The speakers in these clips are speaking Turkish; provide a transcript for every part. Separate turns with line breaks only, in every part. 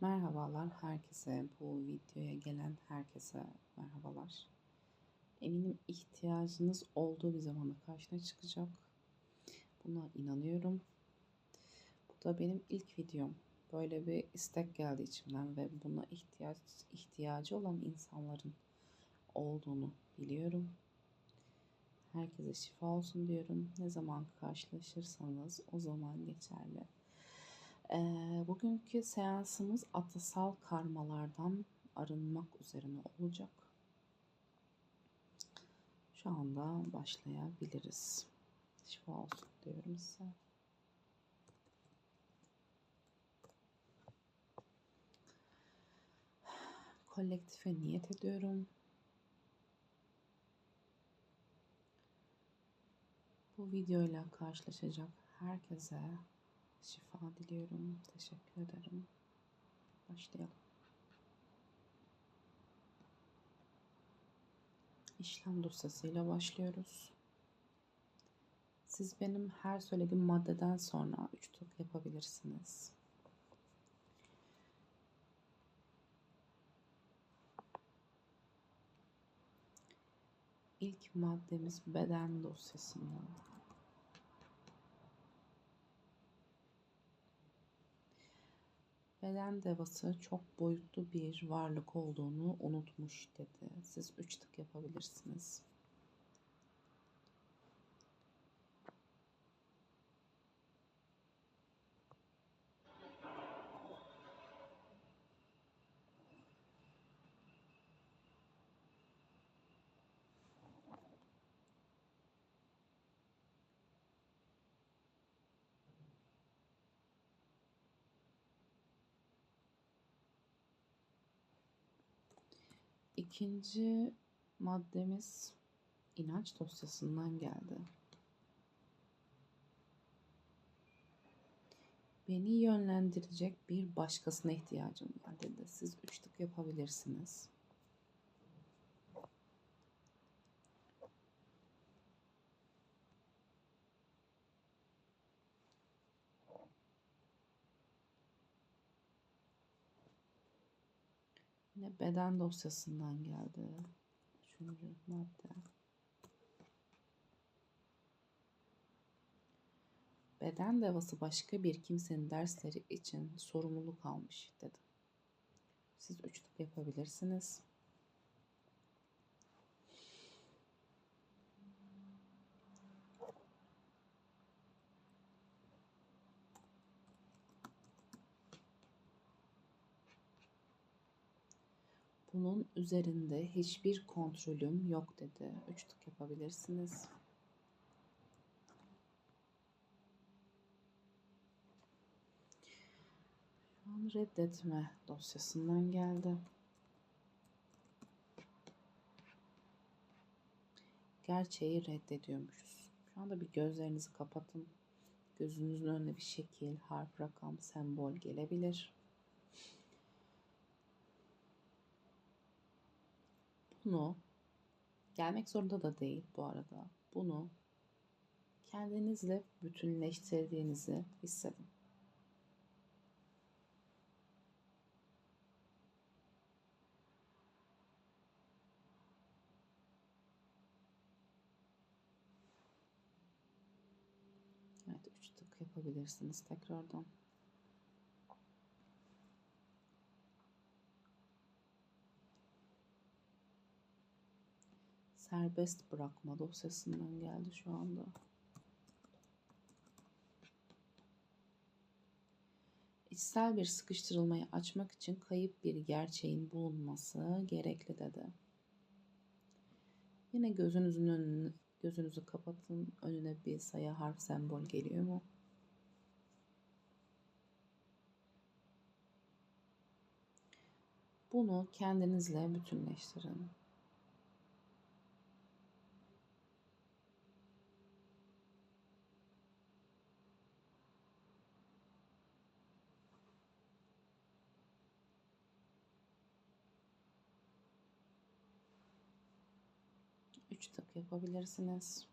Merhabalar herkese, bu videoya gelen herkese merhabalar. Eminim ihtiyacınız olduğu bir zamanda karşına çıkacak. Buna inanıyorum. Bu da benim ilk videom. Böyle bir istek geldi içimden ve buna ihtiyaç ihtiyacı olan insanların olduğunu biliyorum. Herkese şifa olsun diyorum. Ne zaman karşılaşırsanız o zaman geçerli. Bugünkü seansımız atasal karmalardan arınmak üzerine olacak. Şu anda başlayabiliriz. Şifa olsun diyorum size. Kolektife niyet ediyorum. Bu videoyla karşılaşacak herkese şifa diliyorum. Teşekkür ederim. Başlayalım. İşlem dosyasıyla başlıyoruz. Siz benim her söylediğim maddeden sonra üç tur yapabilirsiniz. İlk maddemiz beden dosyasından. Beden devası çok boyutlu bir varlık olduğunu unutmuş dedi. Siz üç tık yapabilirsiniz. İkinci maddemiz inanç dosyasından geldi. Beni yönlendirecek bir başkasına ihtiyacım var dedi. Siz üç yapabilirsiniz. Beden dosyasından geldi. Üçüncü madde. Beden devası başka bir kimsenin dersleri için sorumluluk almış dedi. Siz üçlük yapabilirsiniz. Bunun üzerinde hiçbir kontrolüm yok dedi. Üç tık yapabilirsiniz. Şu an reddetme dosyasından geldi. Gerçeği reddediyormuşuz. Şu anda bir gözlerinizi kapatın. Gözünüzün önüne bir şekil, harf, rakam, sembol gelebilir. Bunu gelmek zorunda da değil bu arada. Bunu kendinizle bütünleştirdiğinizi hissedin. Evet, üç tık yapabilirsiniz tekrardan. Serbest bırakma dosyasından geldi şu anda. İçsel bir sıkıştırılmayı açmak için kayıp bir gerçeğin bulunması gerekli dedi. Yine gözünüzün önünü, gözünüzü kapatın. Önüne bir sayı harf sembol geliyor mu? Bunu kendinizle bütünleştirin. Üç tık yapabilirsiniz.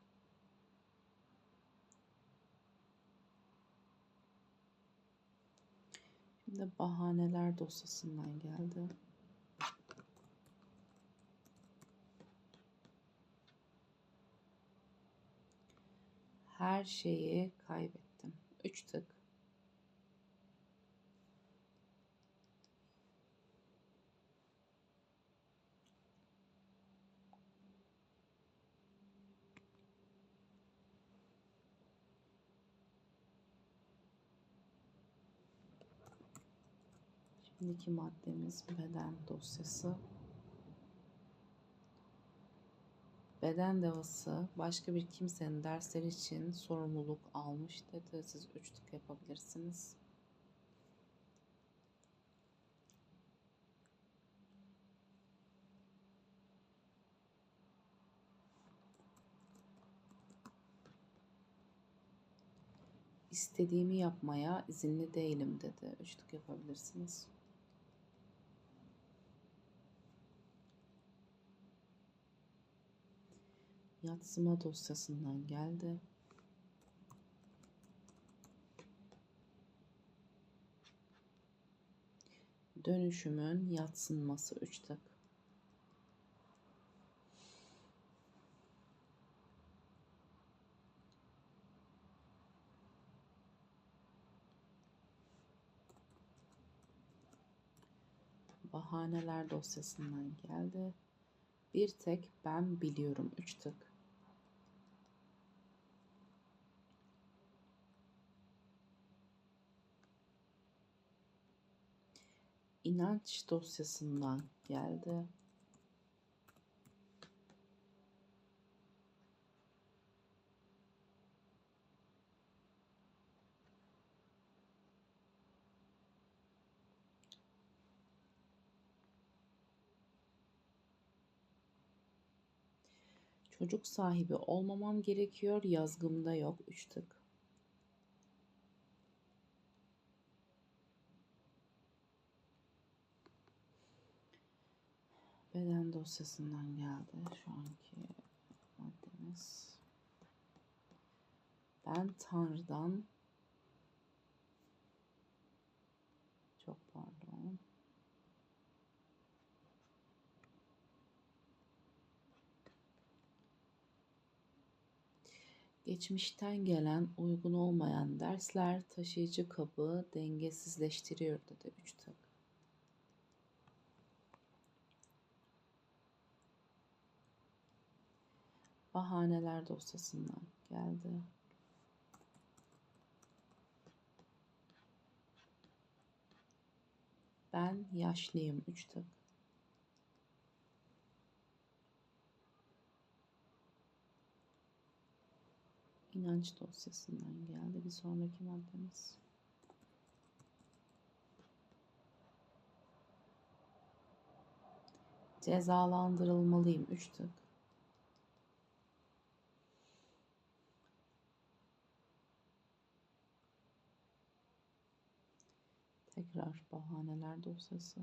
Şimdi bahaneler dosyasından geldi. Her şeyi kaybettim. Üç tık. Şimdiki maddemiz beden dosyası. Beden devası başka bir kimsenin dersler için sorumluluk almış dedi. Siz üç tık yapabilirsiniz. İstediğimi yapmaya izinli değilim dedi. Üç tık yapabilirsiniz. Yatsıma dosyasından geldi. Dönüşümün yatsınması 3 tık. Bahaneler dosyasından geldi. Bir tek ben biliyorum 3 tık. inanç dosyasından geldi. Çocuk sahibi olmamam gerekiyor. Yazgımda yok. Üç tık. Beden dosyasından geldi şu anki maddemiz. Ben Tanrı'dan çok pardon. Geçmişten gelen uygun olmayan dersler taşıyıcı kabı dengesizleştiriyor dedi 3 tık. Bahaneler dosyasından geldi. Ben yaşlıyım 3 tık. İnanç dosyasından geldi bir sonraki maddemiz. Cezalandırılmalıyım 3 tık. Tekrar bahaneler dosyası.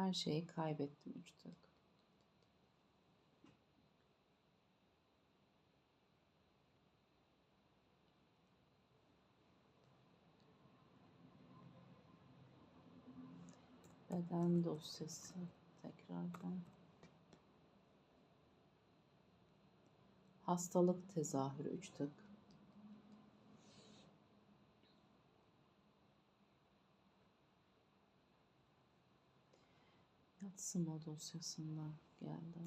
Her şeyi kaybettim üç tık. Beden dosyası tekrardan. Hastalık tezahürü 3 tık. Yatsıma dosyasından geldi.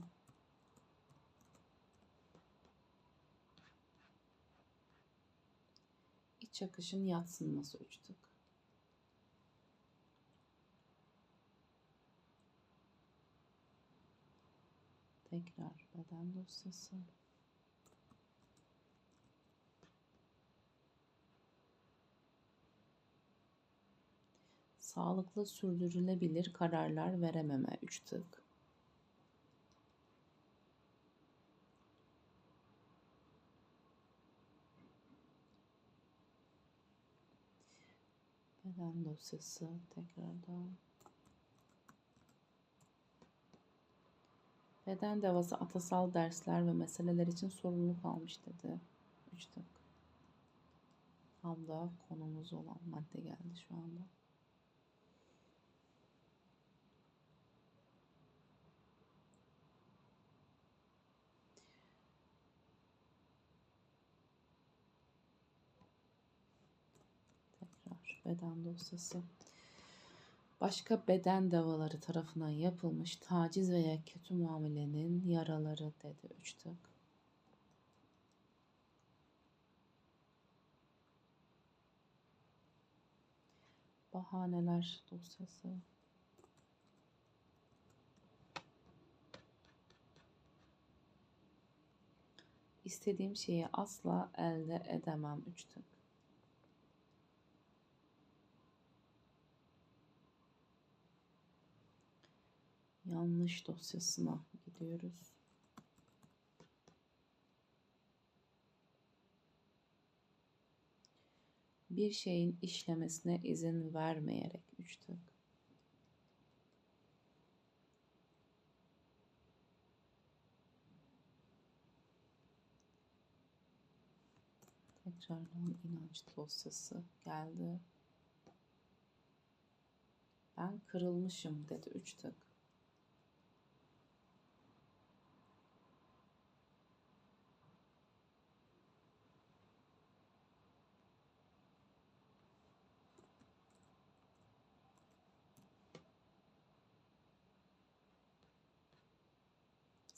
İç akışın yatsınması 3 tık. Tekrar beden dosyası. Sağlıklı sürdürülebilir kararlar verememe 3 tık. Beden dosyası tekrardan. Beden devası atasal dersler ve meseleler için sorumluluk almış dedi. Üç tık. Tam da konumuz olan madde geldi şu anda. Tekrar beden dosyası. Başka beden davaları tarafından yapılmış taciz veya kötü muamelenin yaraları dedi. Üç tık. Bahaneler dosyası. İstediğim şeyi asla elde edemem. Üç tık. Yanlış dosyasına gidiyoruz. Bir şeyin işlemesine izin vermeyerek üç tık. Tekrardan inanç dosyası geldi. Ben kırılmışım dedi üç tık.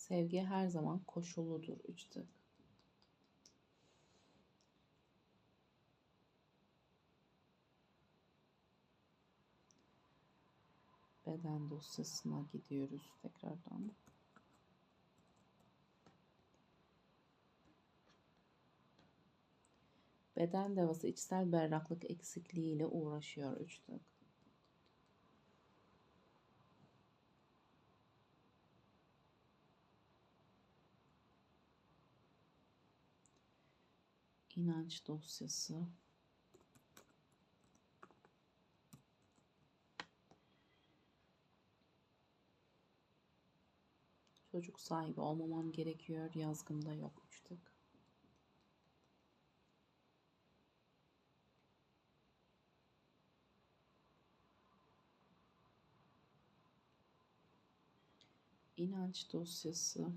Sevgi her zaman koşulludur. Üç tık. Beden dosyasına gidiyoruz tekrardan. Beden devası içsel berraklık eksikliğiyle uğraşıyor. Üç. İnanç dosyası. Çocuk sahibi olmamam gerekiyor. Yazgımda yok uçtuk. İnanç dosyası.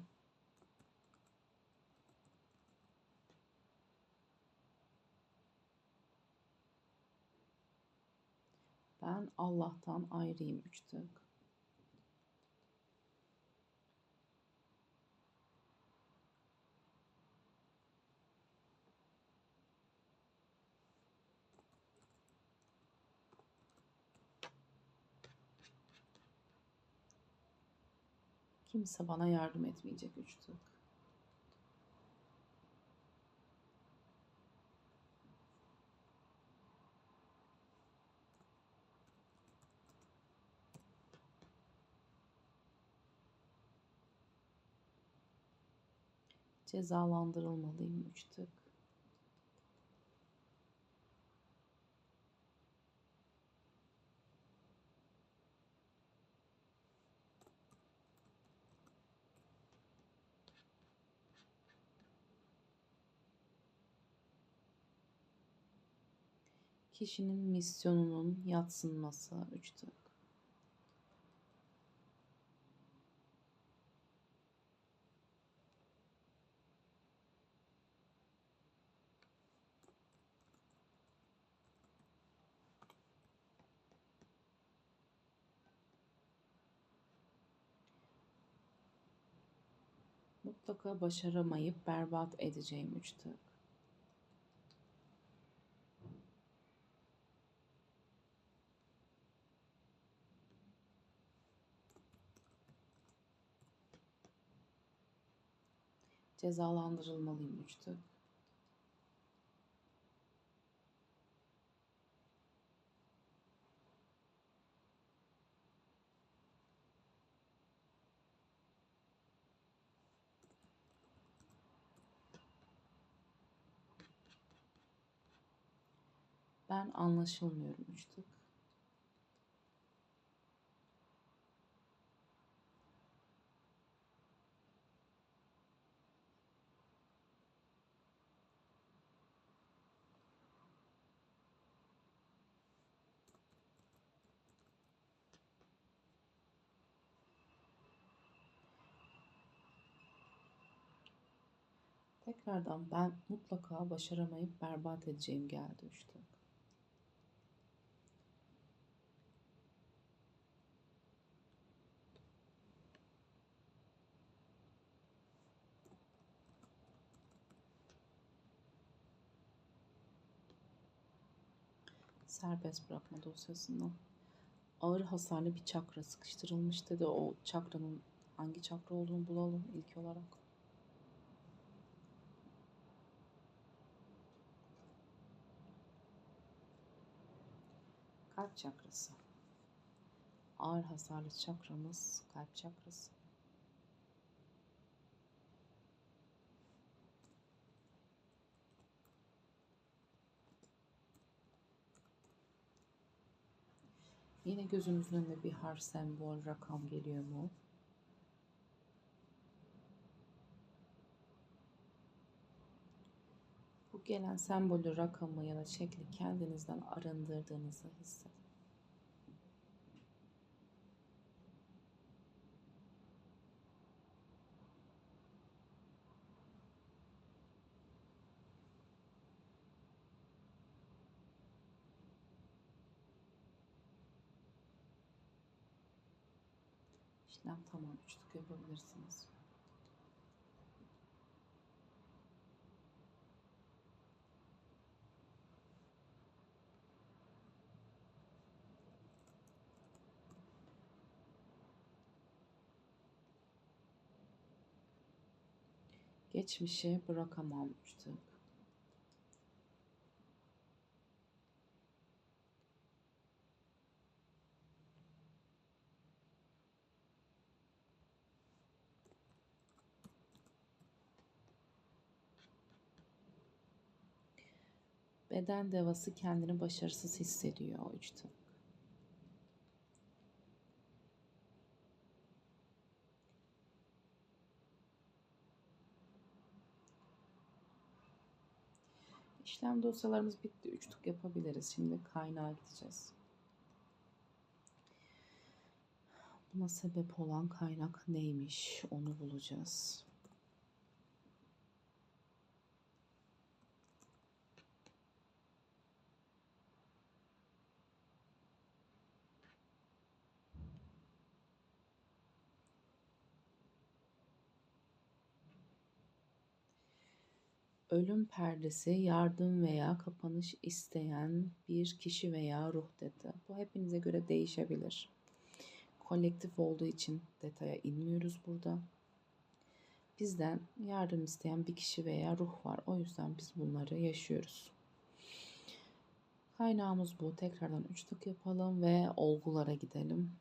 Ben Allah'tan ayrıyım üç tık. Kimse bana yardım etmeyecek üç. Cezalandırılmalıyım üç tık. Kişinin misyonunun yatsınması üç tık. Mutlaka başaramayıp berbat edeceğim üç tık. Cezalandırılmalıyım üç tık. ben anlaşılmıyorum. Üç tık. Tekrardan ben mutlaka başaramayıp berbat edeceğim geldi üç tık. Serbest bırakma dosyasından. Ağır hasarlı bir çakra sıkıştırılmış dedi. O çakranın hangi çakra olduğunu bulalım ilk olarak. Kalp çakrası. Ağır hasarlı çakramız kalp çakrası. Yine gözünüzün önüne bir harf, sembol, rakam geliyor mu? Bu gelen sembolü, rakamı ya da şekli kendinizden arındırdığınızı hissedin. Tamam. Üçlük yapabilirsiniz. Geçmişi bırakamam üçlük. Beden devası kendini başarısız hissediyor üçte. İşlem dosyalarımız bitti. Üçlük yapabiliriz. Şimdi kaynağa gideceğiz. Buna sebep olan kaynak neymiş? Onu bulacağız. Ölüm perdesi yardım veya kapanış isteyen bir kişi veya ruh dedi. Bu hepinize göre değişebilir. Kolektif olduğu için detaya inmiyoruz burada. Bizden yardım isteyen bir kişi veya ruh var. O yüzden biz bunları yaşıyoruz. Kaynağımız bu. Tekrardan üçlük yapalım ve olgulara gidelim.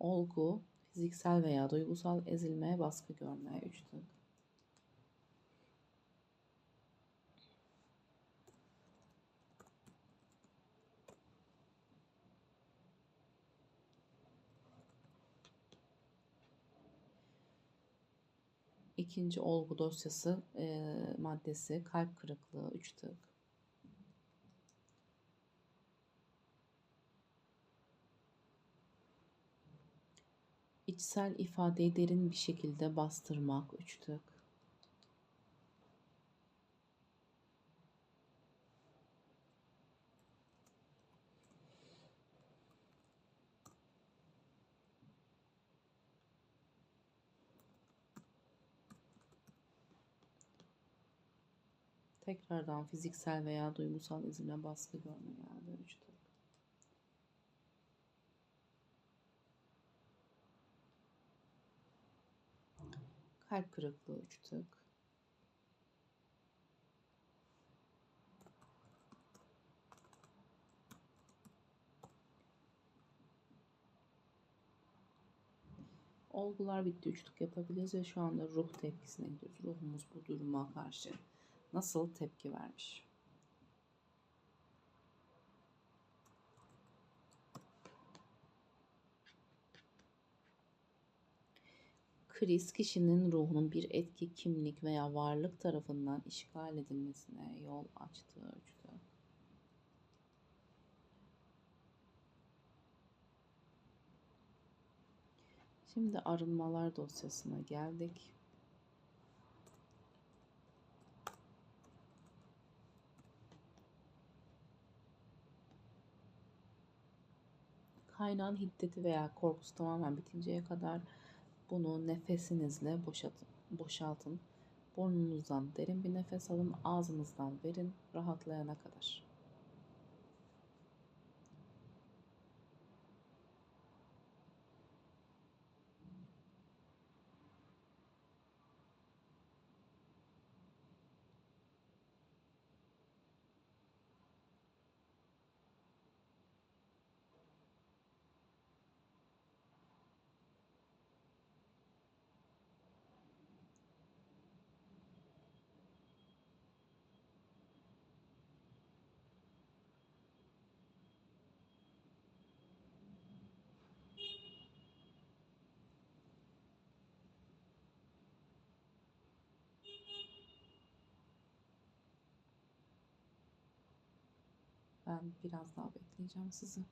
Olgu, fiziksel veya duygusal ezilmeye baskı görmeye üçlük. İkinci olgu dosyası e, maddesi kalp kırıklığı üç tık. İçsel ifadeyi derin bir şekilde bastırmak. Üç. Tekrardan fiziksel veya duygusal izine baskı görme geldi. Üç. Kalp kırıklığı 3 tık. Olgular bitti. Üçlük yapabiliriz ve şu anda ruh tepkisine gidiyoruz. Ruhumuz bu duruma karşı nasıl tepki vermiş? Kriz kişinin ruhunun bir etki, kimlik veya varlık tarafından işgal edilmesine yol açtığı üçtü. Şimdi arınmalar dosyasına geldik. Kaynağın hiddeti veya korkusu tamamen bitinceye kadar bunu nefesinizle boşaltın. boşaltın. Burnunuzdan derin bir nefes alın, ağzınızdan verin rahatlayana kadar. Ben biraz daha bekleyeceğim sizi.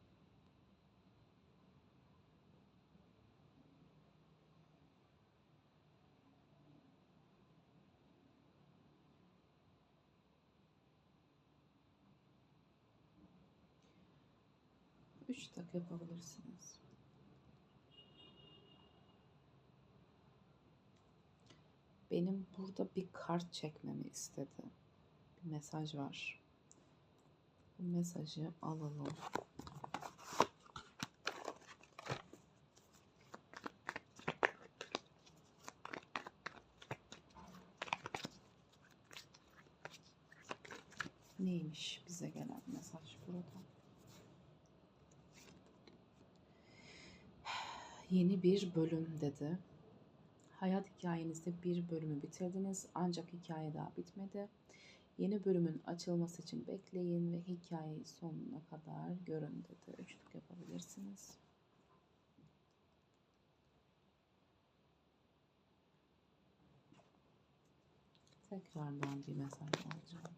Üç dakika yapabilirsiniz. Benim burada bir kart çekmemi istedi. Bir mesaj var. Mesajı alalım. Neymiş bize gelen mesaj burada? Yeni bir bölüm dedi. Hayat hikayenizde bir bölümü bitirdiniz ancak hikaye daha bitmedi. Yeni bölümün açılması için bekleyin ve hikayeyi sonuna kadar görün dedi. Üçlük yapabilirsiniz. Tekrardan bir mesaj alacağım.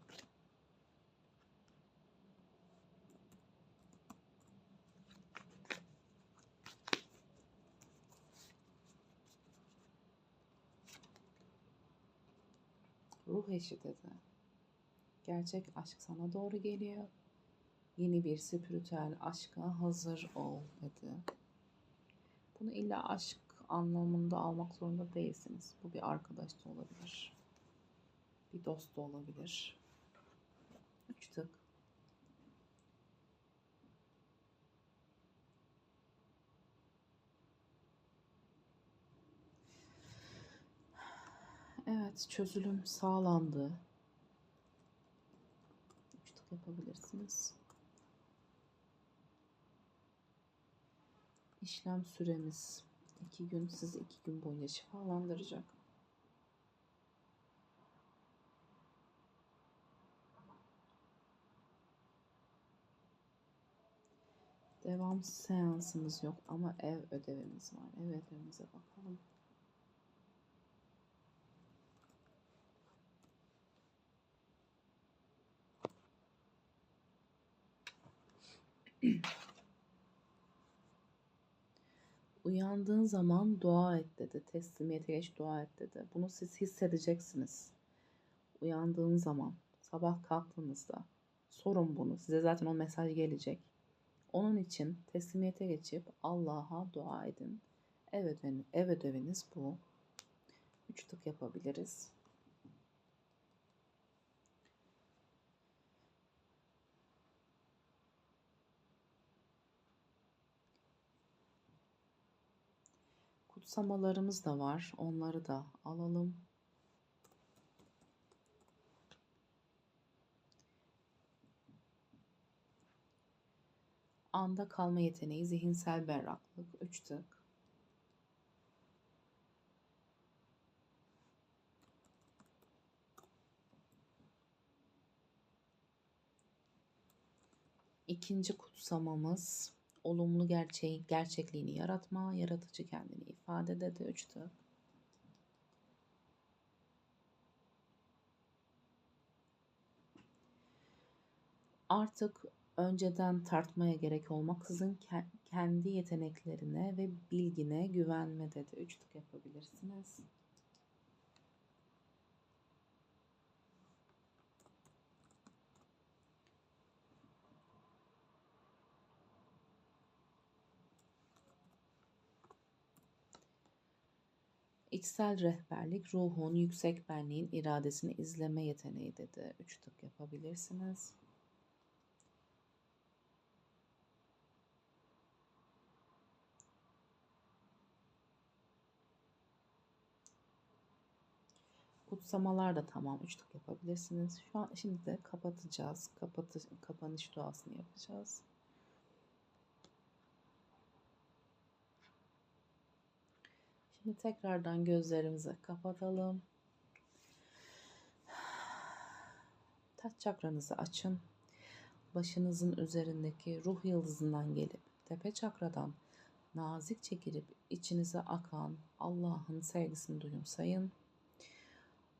Ruh eşi dedi. Gerçek aşk sana doğru geliyor. Yeni bir spiritüel aşka hazır ol dedi. Bunu illa aşk anlamında almak zorunda değilsiniz. Bu bir arkadaş da olabilir. Bir dost da olabilir. Üç tık. Evet, çözülüm sağlandı. Yapabilirsiniz. İşlem süremiz iki gün, sizi iki gün boyunca şifalandıracak. Devam seansımız yok ama ev ödevimiz var. Ev ödevimize bakalım. Uyandığın zaman dua et dedi. Teslimiyete geç dua et dedi. Bunu siz hissedeceksiniz. Uyandığın zaman, sabah kalktığınızda sorun bunu. Size zaten o mesaj gelecek. Onun için teslimiyete geçip Allah'a dua edin. Ev, ödevi, ev ödeviniz bu. Üç tık yapabiliriz. Kutsamalarımız da var. Onları da alalım. Anda kalma yeteneği, zihinsel berraklık, üç tık. İkinci kutsamamız olumlu gerçeğin gerçekliğini yaratma, yaratıcı kendini ifade de üçtü. Artık önceden tartmaya gerek olmaksızın ke kendi yeteneklerine ve bilgine güvenme dedi. Üçlük yapabilirsiniz. İçsel rehberlik, ruhun, yüksek benliğin iradesini izleme yeteneği dedi. Üçlük yapabilirsiniz. Kutsamalar da tamam üçlük yapabilirsiniz. Şu an şimdi de kapatacağız. Kapatı, kapanış duasını yapacağız. Şimdi tekrardan gözlerimizi kapatalım. Taç çakranızı açın. Başınızın üzerindeki ruh yıldızından gelip tepe çakradan nazikçe girip içinize akan Allah'ın sevgisini duyumsayın.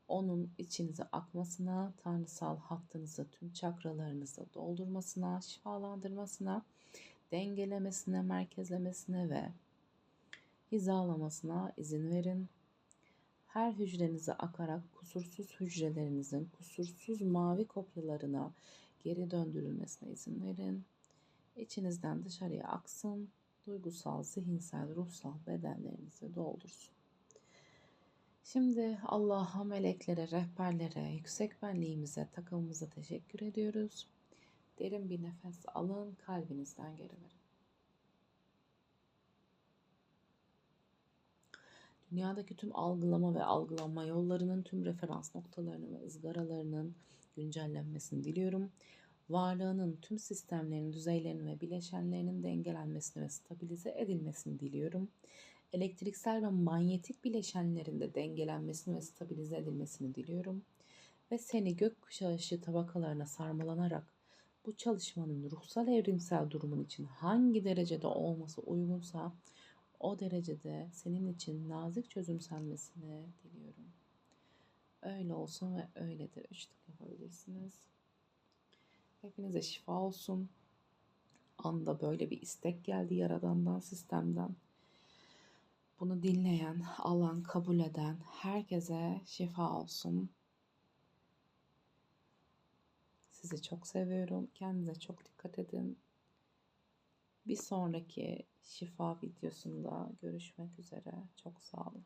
Onun içinize akmasına, tanrısal hattınızı tüm çakralarınızı doldurmasına, şifalandırmasına, dengelemesine, merkezlemesine ve hizalamasına izin verin. Her hücrenize akarak kusursuz hücrelerinizin kusursuz mavi kopyalarına geri döndürülmesine izin verin. İçinizden dışarıya aksın, duygusal, zihinsel, ruhsal bedenlerinizi doldursun. Şimdi Allah'a, meleklere, rehberlere, yüksek benliğimize, takımımıza teşekkür ediyoruz. Derin bir nefes alın, kalbinizden geri verin. Dünyadaki tüm algılama ve algılanma yollarının tüm referans noktalarını ve ızgaralarının güncellenmesini diliyorum. Varlığının tüm sistemlerinin, düzeylerinin ve bileşenlerinin dengelenmesini ve stabilize edilmesini diliyorum. Elektriksel ve manyetik bileşenlerin de dengelenmesini ve stabilize edilmesini diliyorum. Ve seni gökkuşağı ışığı tabakalarına sarmalanarak bu çalışmanın ruhsal evrimsel durumun için hangi derecede olması uygunsa o derecede senin için nazik çözümselmesini diliyorum. Öyle olsun ve öyledir. Üçlük yapabilirsiniz. Hepinize şifa olsun. Anda böyle bir istek geldi Yaradan'dan, sistemden. Bunu dinleyen, alan, kabul eden herkese şifa olsun. Sizi çok seviyorum. Kendinize çok dikkat edin. Bir sonraki şifa videosunda görüşmek üzere. Çok sağ olun.